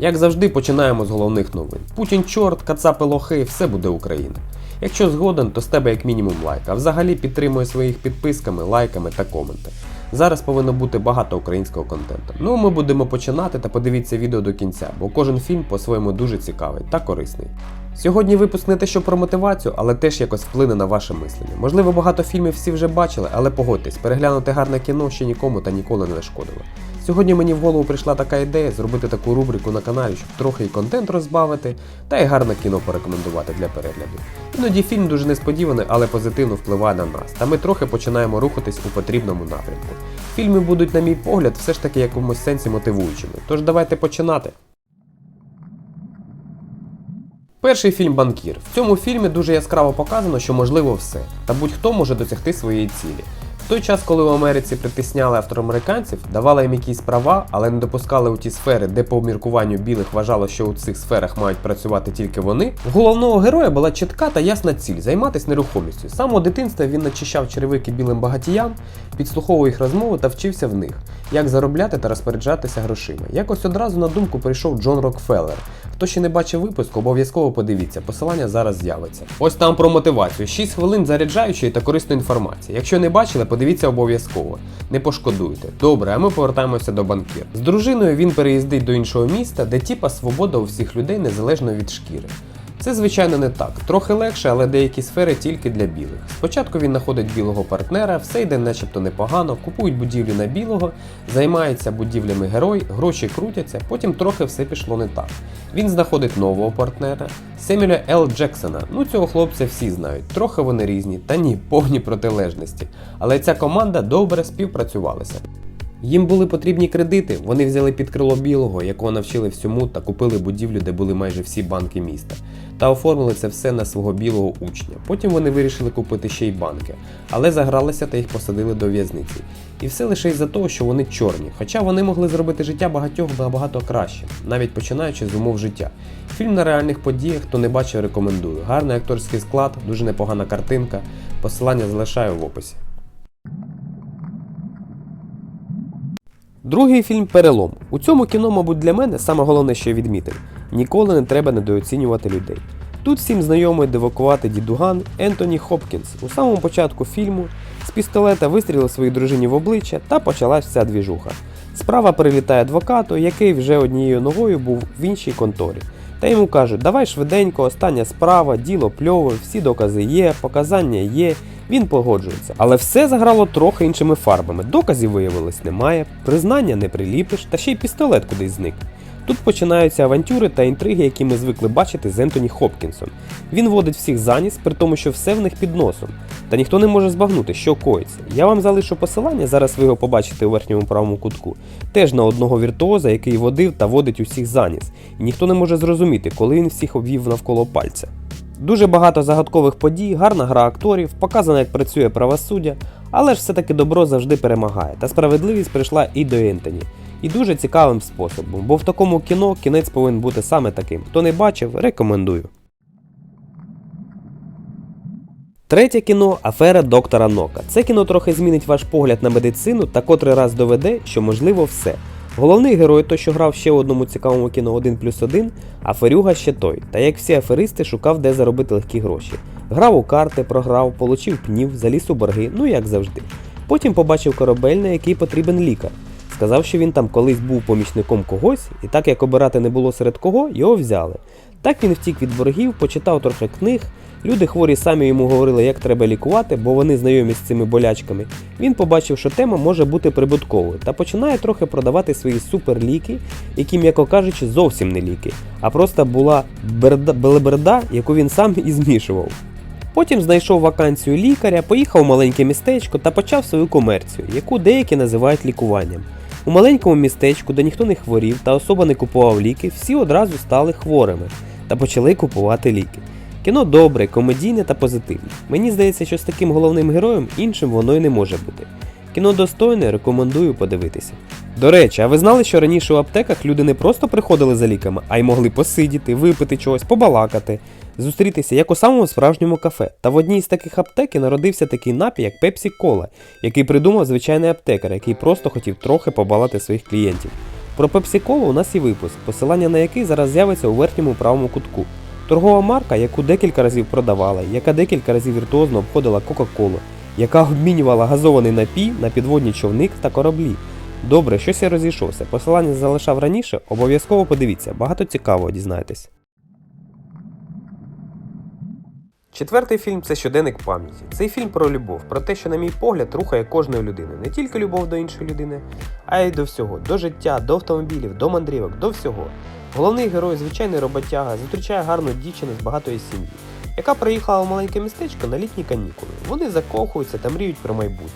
Як завжди, починаємо з головних новин. Путін чорт, кацапи лохи, все буде Україна. Якщо згоден, то з тебе як мінімум лайк, а взагалі підтримує своїх підписками, лайками та коментами. Зараз повинно бути багато українського контенту. Ну ми будемо починати та подивіться відео до кінця, бо кожен фільм по-своєму дуже цікавий та корисний. Сьогодні випуск не те, що про мотивацію, але теж якось вплине на ваше мислення. Можливо, багато фільмів всі вже бачили, але погодьтесь, переглянути гарне кіно ще нікому та ніколи не нашкодило. Сьогодні мені в голову прийшла така ідея зробити таку рубрику на каналі, щоб трохи і контент розбавити, та й гарне кіно порекомендувати для перегляду. Іноді фільм дуже несподіваний, але позитивно впливає на нас, та ми трохи починаємо рухатись у потрібному напрямку. Фільми будуть, на мій погляд, все ж таки якомусь сенсі мотивуючими. Тож давайте починати. Перший фільм Банкір. В цьому фільмі дуже яскраво показано, що можливо все, та будь-хто може досягти своєї цілі. В той час, коли у Америці притисняли афроамериканців, давали їм якісь права, але не допускали у ті сфери, де по міркуванню білих вважало, що у цих сферах мають працювати тільки вони. В головного героя була чітка та ясна ціль займатися нерухомістю. З самого дитинства він начищав черевики білим багатіям, підслуховував їх розмови та вчився в них, як заробляти та розпоряджатися грошима. Якось одразу на думку прийшов Джон Рокфеллер. Хто ще не бачив випуску, обов'язково подивіться, посилання зараз з'явиться. Ось там про мотивацію. 6 хвилин заряджаючої та корисної інформації. Якщо не бачили, подивіться обов'язково. Не пошкодуйте. Добре, а ми повертаємося до банкір. З дружиною він переїздить до іншого міста, де тіпа свобода у всіх людей незалежно від шкіри. Це, звичайно, не так. Трохи легше, але деякі сфери тільки для білих. Спочатку він знаходить білого партнера, все йде начебто непогано, купують будівлі на білого, займається будівлями герой, гроші крутяться, потім трохи все пішло не так. Він знаходить нового партнера, Семюля Л. Джексона. Ну цього хлопця всі знають, трохи вони різні, та ні, повні протилежності. Але ця команда добре співпрацювалася. Їм були потрібні кредити, вони взяли під крило білого, якого навчили всьому, та купили будівлю, де були майже всі банки міста, та оформили це все на свого білого учня. Потім вони вирішили купити ще й банки, але загралися та їх посадили до в'язниці. І все лише із-за того, що вони чорні, хоча вони могли зробити життя багатьох набагато краще, навіть починаючи з умов життя. Фільм на реальних подіях, хто не бачив, рекомендую. Гарний акторський склад, дуже непогана картинка. Посилання залишаю в описі. Другий фільм Перелом. У цьому кіно, мабуть, для мене саме головне, що я відмітив: ніколи не треба недооцінювати людей. Тут всім знайомий девакувати дідуган Ентоні Хопкінс. У самому початку фільму з пістолета вистрілив своїй дружині в обличчя та почалась вся двіжуха. Справа прилітає адвокату, який вже однією ногою був в іншій конторі. Та йому кажуть, давай швиденько, остання справа, діло пльове, всі докази є, показання є. Він погоджується. Але все заграло трохи іншими фарбами. Доказів виявилось немає, признання не приліпиш, та ще й пістолет кудись зник. Тут починаються авантюри та інтриги, які ми звикли бачити з Ентоні Хопкінсом. Він водить всіх заніс, при тому, що все в них під носом. Та ніхто не може збагнути, що коїться. Я вам залишу посилання, зараз ви його побачите у верхньому правому кутку. Теж на одного віртуоза, який водив та водить усіх заніс. І ніхто не може зрозуміти, коли він всіх обвів навколо пальця. Дуже багато загадкових подій, гарна гра акторів, показано, як працює правосуддя, але ж все-таки добро завжди перемагає, та справедливість прийшла і до Ентоні. І дуже цікавим способом, бо в такому кіно кінець повинен бути саме таким. Хто не бачив, рекомендую. Третє кіно Афера доктора Нока. Це кіно трохи змінить ваш погляд на медицину та котрий раз доведе, що можливо все. Головний герой, той, що грав ще в одному цікавому кіно 1 плюс 1, аферюга ще той, та як всі аферисти шукав, де заробити легкі гроші. Грав у карти, програв, получив пнів, заліз у борги, ну як завжди. Потім побачив корабель, на який потрібен лікар. Сказав, що він там колись був помічником когось, і так як обирати не було серед кого, його взяли. Так він втік від боргів, почитав трохи книг. Люди хворі самі йому говорили, як треба лікувати, бо вони знайомі з цими болячками. Він побачив, що тема може бути прибутковою, та починає трохи продавати свої суперліки, які, м'яко кажучи, зовсім не ліки, а просто була белеберда, яку він сам і змішував. Потім знайшов вакансію лікаря, поїхав у маленьке містечко та почав свою комерцію, яку деякі називають лікуванням. У маленькому містечку, де ніхто не хворів та особа не купував ліки, всі одразу стали хворими та почали купувати ліки. Кіно добре, комедійне та позитивне. Мені здається, що з таким головним героєм іншим воно й не може бути. Кіно достойне, рекомендую подивитися. До речі, а ви знали, що раніше у аптеках люди не просто приходили за ліками, а й могли посидіти, випити чогось, побалакати, зустрітися як у самому справжньому кафе. Та в одній з таких аптек і народився такий напій, як Пепсі Кола, який придумав звичайний аптекар, який просто хотів трохи побалати своїх клієнтів. Про пепсі-колу у нас є випуск, посилання на який зараз з'явиться у верхньому правому кутку. Торгова марка, яку декілька разів продавала, яка декілька разів віртуозно обходила Кока-Колу, яка обмінювала газований напій на підводні човник та кораблі. Добре, щось я розійшовся. Посилання залишав раніше, обов'язково подивіться, багато цікавого дізнаєтесь. Четвертий фільм це щоденник пам'яті. Цей фільм про любов, про те, що, на мій погляд, рухає кожної людини. Не тільки любов до іншої людини, а й до всього, до життя, до автомобілів, до мандрівок, до всього. Головний герой, звичайний роботяга, зустрічає гарну дівчину з багатої сім'ї, яка приїхала в маленьке містечко на літні канікули. Вони закохуються та мріють про майбутнє.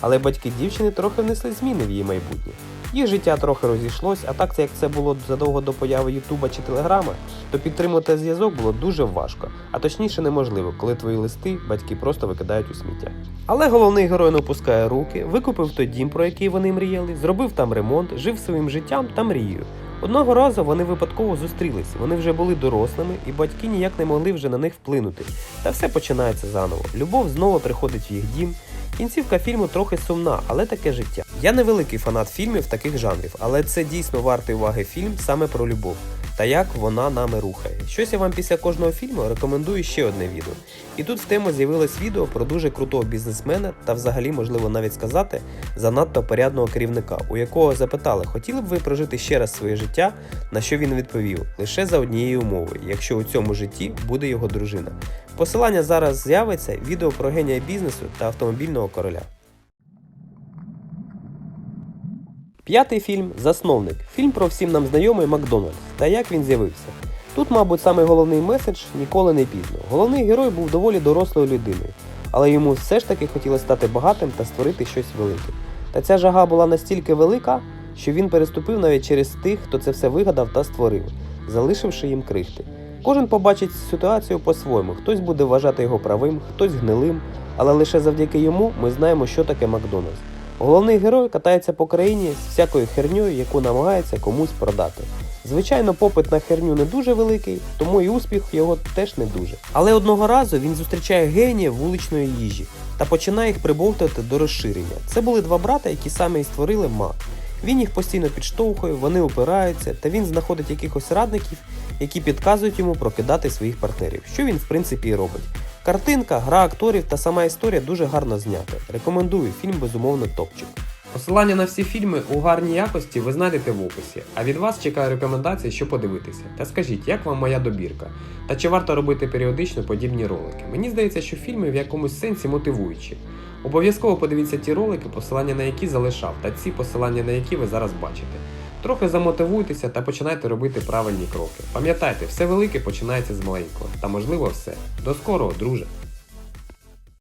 Але батьки дівчини трохи внесли зміни в її майбутнє. Їх життя трохи розійшлось, а так як це було задовго до появи Ютуба чи Телеграма, то підтримати зв'язок було дуже важко, а точніше неможливо, коли твої листи батьки просто викидають у сміття. Але головний герой не опускає руки, викупив той дім, про який вони мріяли, зробив там ремонт, жив своїм життям та мрією. Одного разу вони випадково зустрілись, вони вже були дорослими, і батьки ніяк не могли вже на них вплинути. Та все починається заново. Любов знову приходить в їх дім. Кінцівка фільму трохи сумна, але таке життя. Я не великий фанат фільмів таких жанрів, але це дійсно вартий уваги фільм саме про любов та як вона нами рухає. Щось я вам після кожного фільму рекомендую ще одне відео. І тут в тему з'явилось відео про дуже крутого бізнесмена та взагалі можливо навіть сказати занадто порядного керівника, у якого запитали, хотіли б ви прожити ще раз своє життя, на що він відповів лише за однієї умови, якщо у цьому житті буде його дружина. Посилання зараз з'явиться відео про генія бізнесу та автомобільного короля. П'ятий фільм Засновник. Фільм про всім нам знайомий Макдональдс та як він з'явився. Тут, мабуть, самий головний меседж ніколи не пізно. Головний герой був доволі дорослою людиною, але йому все ж таки хотілося стати багатим та створити щось велике. Та ця жага була настільки велика, що він переступив навіть через тих, хто це все вигадав та створив, залишивши їм крихти. Кожен побачить ситуацію по-своєму, хтось буде вважати його правим, хтось гнилим, але лише завдяки йому ми знаємо, що таке Макдональдс. Головний герой катається по країні з всякою херньою, яку намагається комусь продати. Звичайно, попит на херню не дуже великий, тому і успіх його теж не дуже. Але одного разу він зустрічає генія вуличної їжі та починає їх прибовтувати до розширення. Це були два брата, які саме і створили МА. Він їх постійно підштовхує, вони опираються, та він знаходить якихось радників, які підказують йому прокидати своїх партнерів, що він в принципі і робить. Картинка, гра акторів та сама історія дуже гарно знята. Рекомендую фільм безумовно топчик. Посилання на всі фільми у гарній якості ви знайдете в описі, а від вас чекаю рекомендації, що подивитися. Та скажіть, як вам моя добірка? Та чи варто робити періодично подібні ролики? Мені здається, що фільми в якомусь сенсі мотивуючі. Обов'язково подивіться ті ролики, посилання на які залишав, та ці посилання на які ви зараз бачите. Трохи замотивуйтеся та починайте робити правильні кроки. Пам'ятайте, все велике починається з маленького, та можливо все. До скорого, друже!